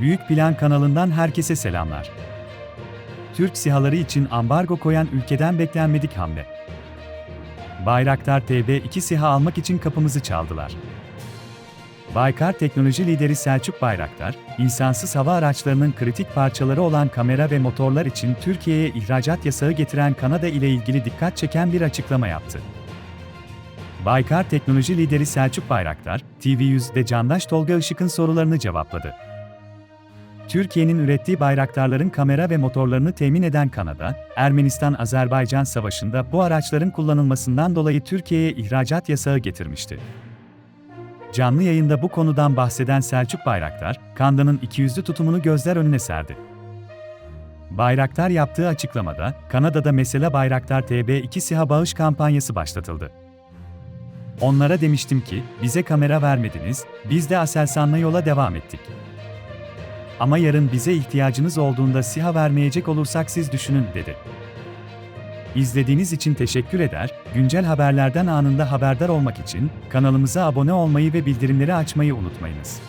Büyük Plan kanalından herkese selamlar. Türk sihaları için ambargo koyan ülkeden beklenmedik hamle. Bayraktar TB2 SİHA almak için kapımızı çaldılar. Baykar teknoloji lideri Selçuk Bayraktar, insansız hava araçlarının kritik parçaları olan kamera ve motorlar için Türkiye'ye ihracat yasağı getiren Kanada ile ilgili dikkat çeken bir açıklama yaptı. Baykar teknoloji lideri Selçuk Bayraktar, TV100'de Candaş Tolga Işık'ın sorularını cevapladı. Türkiye'nin ürettiği bayraktarların kamera ve motorlarını temin eden Kanada, Ermenistan-Azerbaycan savaşında bu araçların kullanılmasından dolayı Türkiye'ye ihracat yasağı getirmişti. Canlı yayında bu konudan bahseden Selçuk Bayraktar, Kanda'nın ikiyüzlü tutumunu gözler önüne serdi. Bayraktar yaptığı açıklamada, Kanada'da mesela Bayraktar TB2 SİHA bağış kampanyası başlatıldı. Onlara demiştim ki, bize kamera vermediniz, biz de Aselsan'la yola devam ettik. Ama yarın bize ihtiyacınız olduğunda SİHA vermeyecek olursak siz düşünün, dedi. İzlediğiniz için teşekkür eder, güncel haberlerden anında haberdar olmak için kanalımıza abone olmayı ve bildirimleri açmayı unutmayınız.